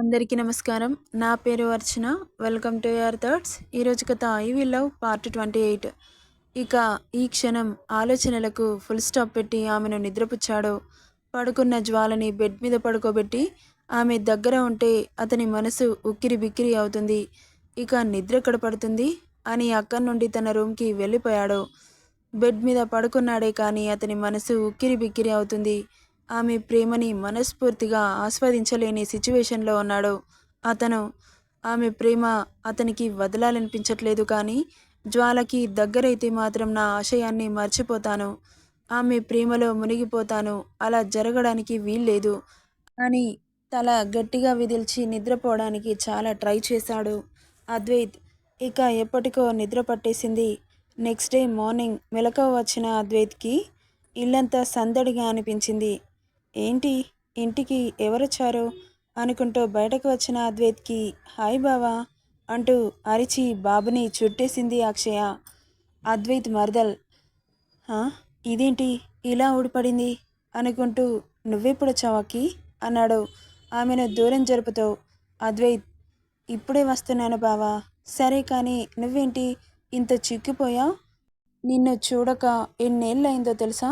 అందరికీ నమస్కారం. నా పేరు Archana. Welcome to your thoughts. ఈరోజు కథ I will love part twenty eight. ఇక ఈ క్షణం ఆలోచనలకు ఫుల్ స్టాప్ పెట్టి ఆమెను నిద్రపుచ్చాడు. పడుకున్న జ్వాలని బెడ్ మీద పడుకోబెట్టి ఆమె దగ్గర ఉంటే అతని మనసు ఉక్కిరి బిక్కిరి అవుతుంది. ఇక నిద్ర ఎక్కడ పడుతుంది అని అక్కడి నుండి తన రూమ్కి వెళ్ళిపోయాడు. బెడ్ మీద పడుకున్నాడే కానీ అతని మనసు ఉక్కిరి బిక్కిరి అవుతుంది. ఆమె ప్రేమని మనస్ఫూర్తిగా ఆస్వాదించలేని సిచ్యువేషన్లో ఉన్నాడు. అతను ఆమె ప్రేమ అతనికి వదలాలనిపించట్లేదు కానీ జ్వాలకి దగ్గరైతే మాత్రం నా ఆశయాన్ని మర్చిపోతాను. ఆమె ప్రేమలో మునిగిపోతాను. అలా జరగడానికి వీల్లేదు. అని తల గట్టిగా విదిల్చి నిద్రపోవడానికి చాలా ట్రై చేశాడు. అద్వైత్ ఇక ఎప్పటికో నిద్ర పట్టేసింది. నెక్స్ట్ డే మార్నింగ్ మెలకువ వచ్చిన అద్వైత్కి ఇల్లంతా సందడిగా అనిపించింది. ఏంటి? ఇంటికి ఎవరొచ్చారు? అనుకుంటూ బయటకు వచ్చిన అద్వైత్కి హాయ్ బావా అంటూ అరిచి బాబుని చుట్టేసింది అక్షయ. అద్వైత్ మర్దల్ ఇదేంటి? ఇలా ఊడిపడింది? అనుకుంటూ నువ్వెప్పుడు వచ్చావాకి? అన్నాడు ఆమెను దూరం జరుపుతో. అద్వైత్ ఇప్పుడే వస్తున్నాను బావా. సరే కానీ నువ్వేంటి? ఇంత చిక్కిపోయావు? నిన్ను చూడక ఎన్నేళ్ళయిందో తెలుసా?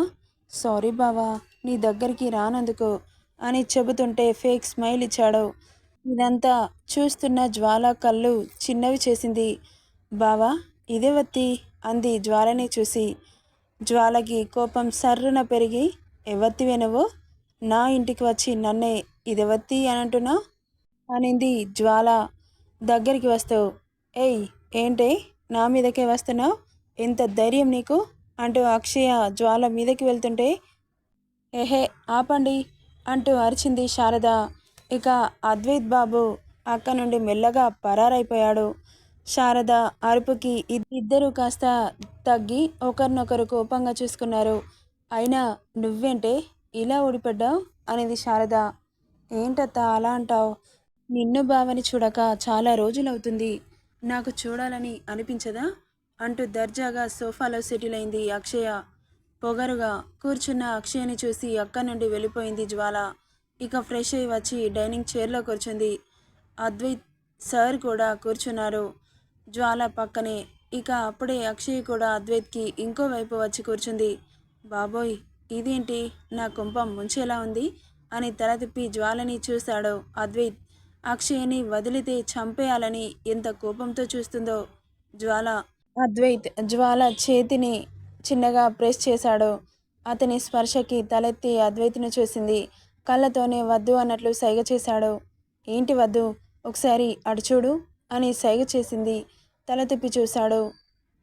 సారీ బావా నీ దగ్గరికి రానందుకు అని చెబుతుంటే ఫేక్ స్మైల్ ఇచ్చాడు. ఇదంతా చూస్తున్న జ్వాల కళ్ళు చిన్నవి చేసింది. బావా ఇదే వత్తి అంది జ్వాలని చూసి. జ్వాలకి కోపం సర్రున పెరిగి ఎవత్తివే నువ్వు? నా ఇంటికి వచ్చి నన్నే ఇదెవత్తి అని అంటున్నావు? అనింది జ్వాల. దగ్గరికి వస్తావు. ఏయ్ ఏంటే? నా మీదకే వస్తున్నావు? ఎంత ధైర్యం నీకు? అంటూ అక్షయ జ్వాల మీదకి వెళ్తుంటే ఏహే ఆపండి అంటూ అరిచింది శారద. ఇక అద్వైత్ బాబు అక్క నుండి మెల్లగా పరారైపోయాడు. శారద అరుపుకి ఇద్దరు కాస్త తగ్గి ఒకరినొకరు కోపంగా చూసుకున్నారు. అయినా నువ్వేంటే ఇలా ఓడిపడ్డావు? అనేది శారద. ఏంటత్త అలా అంటావు? నిన్ను బావని చూడక చాలా రోజులవుతుంది. నాకు చూడాలని అనిపించదా? అంటూ దర్జాగా సోఫాలో సెటిల్ అయింది అక్షయ. పొగరుగా కూర్చున్న అక్షయని చూసి అక్క నుండి వెళ్ళిపోయింది జ్వాల. ఇక ఫ్రెష్ అయి వచ్చి డైనింగ్ చైర్లో కూర్చుంది. అద్వైత్ సార్ కూడా కూర్చున్నారు. జ్వాల పక్కనే. ఇక అప్పుడే అక్షయ్ కూడా అద్వైత్కి ఇంకో వైపు వచ్చి కూర్చుంది. బాబోయ్ ఇదేంటి? నా కుంపం ముంచేలా ఉంది? అని తల తిప్పి జ్వాలని చూశాడు అద్వైత్. అక్షయ్ని వదిలితే చంపేయాలని ఎంత కోపంతో చూస్తుందో. జ్వాల అద్వైత్ జ్వాల చేతిని చిన్నగా ప్రెస్ చేశాడు. అతని స్పర్శకి తలెత్తి అద్వైత్ను చూసింది. కళ్ళతోనే వద్దు అన్నట్లు సైగ చేశాడు. ఏంటి వద్దు? ఒకసారి అడుచూడు అని సైగ చేసింది. తల తిప్పి చూశాడు.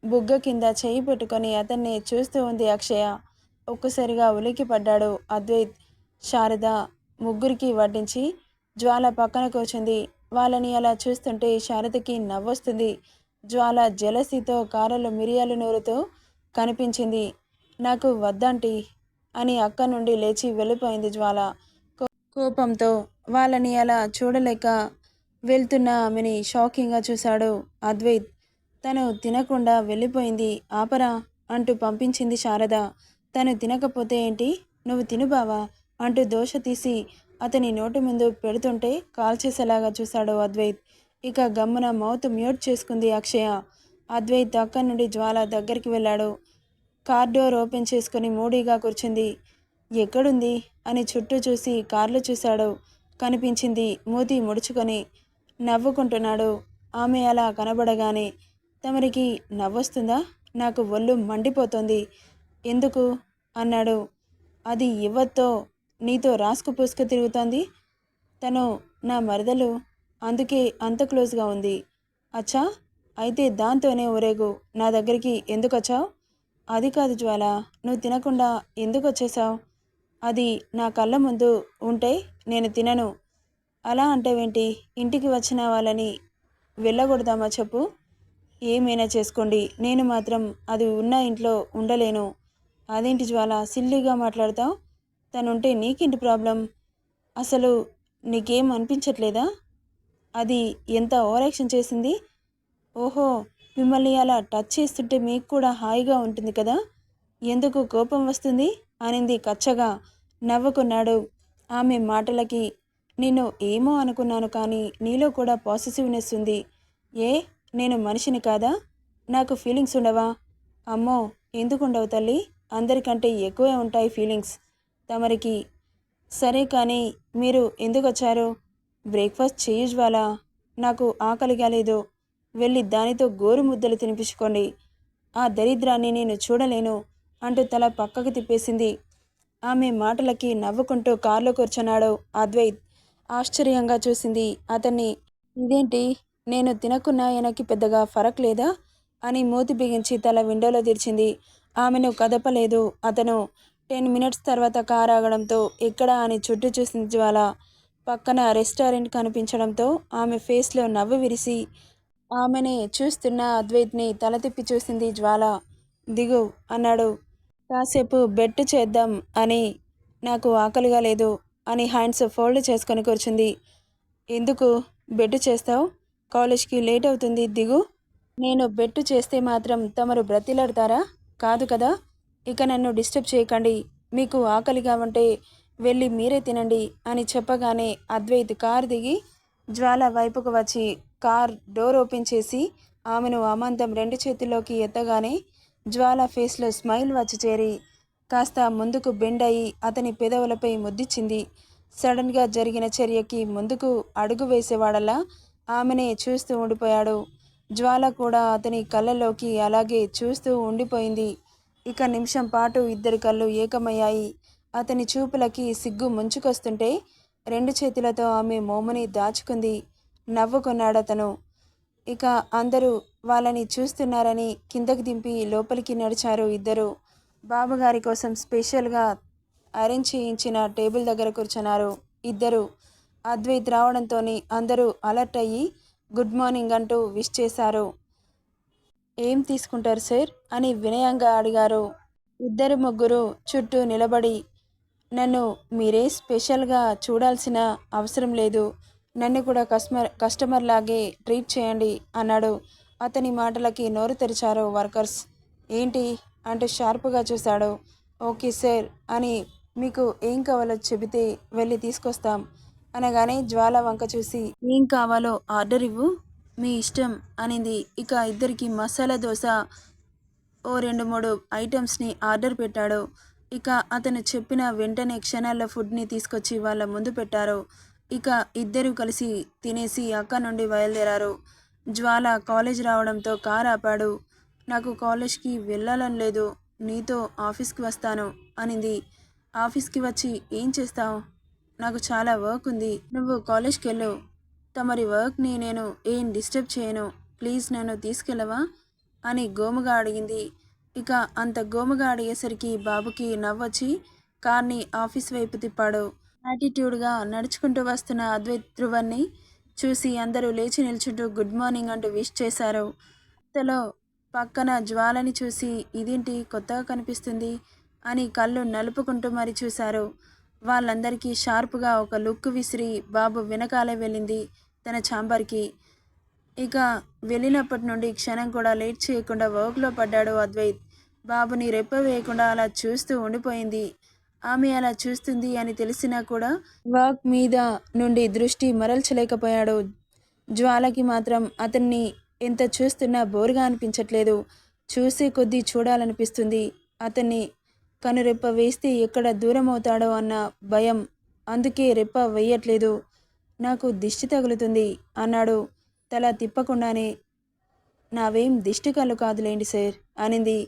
బుగ్గ కింద చేయి పెట్టుకొని అతన్ని చూస్తూ ఉంది అక్షయ. ఒక్కసారిగా ఉలికి పడ్డాడు అద్వైత్. శారద ముగ్గురికి వడ్డించి జ్వాల పక్కన కూర్చుంది. వాళ్ళని అలా చూస్తుంటే శారదకి నవ్వొస్తుంది. జ్వాల జలసితో కారలు మిరియాలు నూరుతో కనిపించింది. నాకు వద్దంటి అని అక్క నుండి లేచి వెళ్ళిపోయింది జ్వాల. కో- కోపంతో వాళ్ళని అలా చూడలేక వెళ్తున్న ఆమెని షాకింగ్గా చూశాడు అద్వైత్. తను తినకుండా వెళ్ళిపోయింది ఆపరా అంటూ పంపించింది శారద. తను తినకపోతే ఏంటి? నువ్వు తిను బావా అంటూ దోశ తీసి అతని నోటి ముందు పెడుతుంటే కాల్చేసేలాగా చూశాడు అద్వైత్. ఇక గమ్మున మౌత్ మ్యూట్ చేసుకుంది అక్షయ. అద్వైత్ అక్కడి నుండి జ్వాల దగ్గరికి వెళ్ళాడు. కార్ డోర్ ఓపెన్ చేసుకుని మూడీగా కూర్చుంది. ఎక్కడుంది? అని చుట్టూ చూసి కార్లు చూశాడు. కనిపించింది మూతి ముడుచుకొని నవ్వుకుంటున్నాడు. ఆమె అలా కనబడగానే తమరికి నవ్వొస్తుందా? నాకు ఒళ్ళు మండిపోతుంది. ఎందుకు అన్నాడు. అది ఇవ్వతో నీతో రాసుకు పూసుకు తిరుగుతోంది? తను నా మరదలు. అందుకే అంత క్లోజ్గా ఉంది. అచ్చా అయితే దాంతోనే ఒరేగు నా దగ్గరికి ఎందుకు వచ్చావు అది కాదు జ్వాల నువ్వు తినకుండా ఎందుకు వచ్చేసావు అది నా కళ్ళ ముందు ఉంటే నేను తినను. అలా అంటేవేంటి? ఇంటికి వచ్చిన వాళ్ళని వెళ్ళకూడదామా చెప్పు? ఏమైనా చేసుకోండి నేను మాత్రం అది ఉన్న ఇంట్లో ఉండలేను. అదేంటి జ్వాల సిల్లీగా మాట్లాడతావు? తనుంటే నీకేంటి ప్రాబ్లం? అసలు నీకేం అనిపించట్లేదా? అది ఎంత ఓవరాక్షన్ చేసింది? ఓహో మిమ్మల్ని అలా టచ్ చేస్తుంటే మీకు కూడా హాయిగా ఉంటుంది కదా? ఎందుకు కోపం వస్తుంది? అనింది కచ్చగా. నవ్వుకున్నాడు ఆమె మాటలకి. నేను ఏమో అనుకున్నాను కానీ నీలో కూడా పాజిటివ్నెస్ ఉంది. ఏ నేను మనిషిని కాదా? నాకు ఫీలింగ్స్ ఉండవా? అమ్మో ఎందుకు ఉండవు తల్లి? అందరికంటే ఎక్కువే ఉంటాయి ఫీలింగ్స్. తమరికి సరే కానీ మీరు ఎందుకు వచ్చారు? బ్రేక్ఫాస్ట్ చేయుజ్వాలా? నాకు ఆకలి కాలేదు వెళ్ళి దానితో గోరు ముద్దలు తినిపించుకోండి. ఆ దరిద్రాన్ని నేను చూడలేను అంటూ తల పక్కకు తిప్పేసింది. ఆమె మాటలకి నవ్వుకుంటూ కారులో కూర్చున్నాడు అద్వైత్. ఆశ్చర్యంగా చూసింది అతన్ని. ఇదేంటి? నేను తినకున్నా ఆయనకి పెద్దగా ఫరక్ లేదా? అని మూతి బిగించి తల విండోలో తెరిచింది. ఆమెను కదపలేదు అతను. టెన్ మినిట్స్ తర్వాత కారు ఆగడంతో ఎక్కడా అని చుట్టూ చూసింది జ్వాల. పక్కన రెస్టారెంట్ కనిపించడంతో ఆమె ఫేస్లో నవ్వు విరిసి ఆమెనే చూస్తున్న అద్వైత్ని తల తిప్పి చూసింది జ్వాల. దిగు అన్నాడు. కాసేపు బెట్ చేద్దాం అని నాకు ఆకలిగా లేదు అని హ్యాండ్స్ ఫోల్డ్ చేసుకొని కూర్చుంది. ఎందుకు బెడ్ చేస్తావు? కాలేజ్కి లేట్ అవుతుంది దిగు. నేను బెట్టు చేస్తే మాత్రం తమరు బ్రతిలాడతారా? కాదు కదా. ఇక నన్ను డిస్టర్బ్ చేయకండి. మీకు ఆకలిగా ఉంటే వెళ్ళి మీరే తినండి అని చెప్పగానే అద్వైత్ కారు దిగి జ్వాల వైపుకు వచ్చి కార్ డోర్ ఓపెన్ చేసి ఆమెను అమాంతం రెండు చేతుల్లోకి ఎత్తగానే జ్వాల ఫేస్లో స్మైల్ వచ్చి చేరి కాస్త ముందుకు బెండ్ అయి అతని పెదవులపై ముద్దిచ్చింది. సడన్గా జరిగిన చర్యకి ముందుకు అడుగు వేసేవాడలా ఆమెనే చూస్తూ ఉండిపోయాడు. జ్వాల కూడా అతని కళ్ళలోకి అలాగే చూస్తూ ఉండిపోయింది. ఇక నిమిషం పాటు ఇద్దరి కళ్ళు ఏకమయ్యాయి. అతని చూపులకి సిగ్గు ముంచుకొస్తుంటే రెండు చేతులతో ఆమె మోముని దాచుకుంది. నవ్వుకున్నాడతను. ఇక అందరూ వాళ్ళని చూస్తున్నారని కిందకు దింపి లోపలికి నడిచారు ఇద్దరు. బాబుగారి కోసం స్పెషల్గా అరేంజ్ చేయించిన టేబుల్ దగ్గర కూర్చున్నారు ఇద్దరు. అద్వైత్ రావడంతో అందరూ అలర్ట్ అయ్యి గుడ్ మార్నింగ్ అంటూ విష్ చేశారు. ఏం తీసుకుంటారు సార్? అని వినయంగా అడిగారు. ఇద్దరు ముగ్గురు చుట్టూ నిలబడి నన్ను మీరే స్పెషల్గా చూడాల్సిన అవసరం లేదు. నన్ను కూడా కస్టమర్ కస్టమర్ లాగే ట్రీట్ చేయండి అన్నాడు. అతని మాటలకి నోరు తెరిచారు వర్కర్స్. ఏంటి? అంటూ షార్ప్గా చూశాడు. ఓకే సార్ అని మీకు ఏం కావాలో చెబితే వెళ్ళి తీసుకొస్తాం అనగానే జ్వాల వంక చూసి ఏం కావాలో ఆర్డర్ ఇవ్వు. మీ ఇష్టం అనింది. ఇక ఇద్దరికి మసాలా దోశ ఓ రెండు మూడు ఐటమ్స్ని ఆర్డర్ పెట్టాడు. ఇక అతను చెప్పిన వెంటనే క్షణాల్లో ఫుడ్ని తీసుకొచ్చి వాళ్ళ ముందు పెట్టారు. ఇక ఇద్దరు కలిసి తినేసి అక్క నుండి బయలుదేరారు. జ్వాల కాలేజ్ రావడంతో కార్ ఆపాడు. నాకు కాలేజ్కి వెళ్ళాలని లేదు. నీతో ఆఫీస్కి వస్తాను అనింది. ఆఫీస్కి వచ్చి ఏం చేస్తావు? నాకు చాలా వర్క్ ఉంది. నువ్వు కాలేజ్కి వెళ్ళు. తమరి వర్క్ని నేను ఏం డిస్టర్బ్ చేయను. ప్లీజ్ నన్ను తీసుకెళ్ళవా? అని గోముగా అడిగింది. ఇక అంత గోముగా అడిగేసరికి బాబుకి నవ్వొచ్చి కార్ని ఆఫీస్ వైపు తిప్పాడు. యాటిట్యూడ్గా నడుచుకుంటూ వస్తున్న అద్వైత్ ధ్రువన్ని చూసి అందరూ లేచి నిల్చుంటూ గుడ్ మార్నింగ్ అంటూ విష్ చేశారు. ఇంతలో పక్కన జ్వాలని చూసి ఇదేంటి కొత్తగా కనిపిస్తుంది? అని కళ్ళు నలుపుకుంటూ మరి చూశారు. వాళ్ళందరికీ షార్ప్గా ఒక లుక్ విసిరి బాబు వెనకాలే వెళ్ళింది తన ఛాంబర్కి. ఇక వెళ్ళినప్పటి నుండి క్షణం కూడా లేట్ చేయకుండా వర్క్లో పడ్డాడు అద్వైత్. బాబుని రెప్ప వేయకుండా అలా చూస్తూ ఉండిపోయింది. ఆమె అలా చూస్తుంది అని తెలిసినా కూడా వర్క్ మీద నుండి దృష్టి మరల్చలేకపోయాడు. జ్వాలకి మాత్రం అతన్ని ఎంత చూస్తున్నా బోరుగా అనిపించట్లేదు. చూసే కొద్దీ చూడాలనిపిస్తుంది. అతన్ని కనురెప్ప వేస్తే ఎక్కడ దూరం అవుతాడో అన్న భయం అందుకే రెప్ప వేయట్లేదు. నాకు దిష్టి తగులుతుంది అన్నాడు. తల తిప్పకుండానే నావేం దిష్టి కళ్ళు కాదులేండి సార్ అనింది.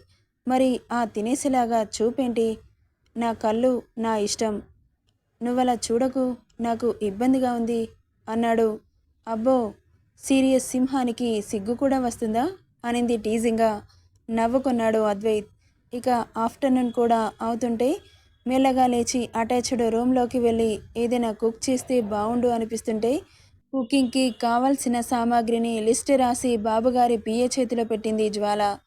మరి ఆ తినేసేలాగా చూపేంటి? నా కళ్ళు నా ఇష్టం. నువ్వలా చూడకు నాకు ఇబ్బందిగా ఉంది అన్నాడు. అబ్బో సీరియస్ సింహానికి సిగ్గు కూడా వస్తుందా? అనింది టీజింగ్గా. నవ్వుకున్నాడు అద్వైత్. ఇక ఆఫ్టర్నూన్ కూడా అవుతుంటే మెల్లగా లేచి అటాచ్డ్ రూమ్లోకి వెళ్ళి ఏదైనా కుక్ చేస్తే బాగుండు అనిపిస్తుంటే కుకింగ్కి కావాల్సిన సామాగ్రిని లిస్ట్ రాసి బాబుగారి పిఏ చేతిలో పెట్టింది జ్వాల.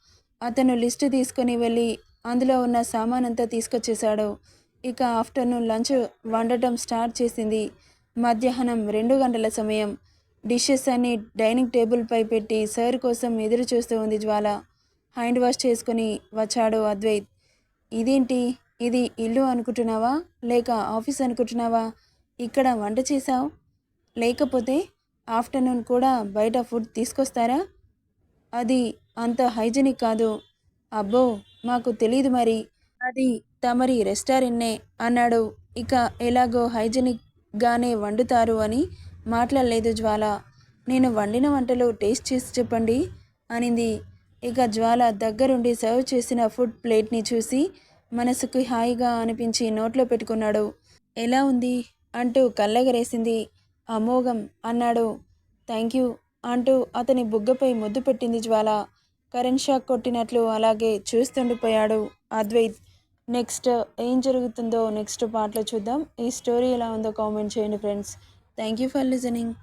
అతను లిస్ట్ తీసుకొని వెళ్ళి అందులో ఉన్న సామానంతా తీసుకొచ్చేశాడు. ఇక ఆఫ్టర్నూన్ లంచ్ వండటం స్టార్ట్ చేసింది. మధ్యాహ్నం రెండు గంటల సమయం. డిషెస్ అన్ని డైనింగ్ టేబుల్పై పెట్టి సర్ కోసం ఎదురు చూస్తూ ఉంది జ్వాల. హ్యాండ్ వాష్ చేసుకుని వచ్చాడు అద్వైత్. ఇదేంటి? ఇది ఇల్లు అనుకుంటున్నావా? లేక ఆఫీస్ అనుకుంటున్నావా? ఇక్కడ వంట చేసావు లేకపోతే ఆఫ్టర్నూన్ కూడా బయట ఫుడ్ తీసుకొస్తారా? అది అంత హైజెనిక్ కాదు. అబ్బో మాకు తెలియదు మరి. అది తమరి రెస్టారెంట్నే అన్నాడు. ఇక ఎలాగో హైజెనిక్గానే వండుతారు అని మాట్లాడలేదు జ్వాల. నేను వండిన వంటలు టేస్ట్ చేసి చెప్పండి అనింది. ఇక జ్వాల దగ్గరుండి సర్వ్ చేసిన ఫుడ్ ప్లేట్ని చూసి మనసుకు హాయిగా అనిపించి నోట్లో పెట్టుకున్నాడు. ఎలా ఉంది? అంటూ కళ్ళగరేసింది. అమోఘం అన్నాడు. థ్యాంక్ యూ అంటూ అతని బుగ్గపై ముద్దు పెట్టింది జ్వాల. కరెంట్ షాక్ కొట్టినట్లు అలాగే చూస్తుండిపోయాడు అద్వైత్. నెక్స్ట్ ఏం జరుగుతుందో నెక్స్ట్ పాటలో చూద్దాం. ఈ స్టోరీ ఎలా ఉందో కామెంట్ చేయండి friends. Thank you for listening.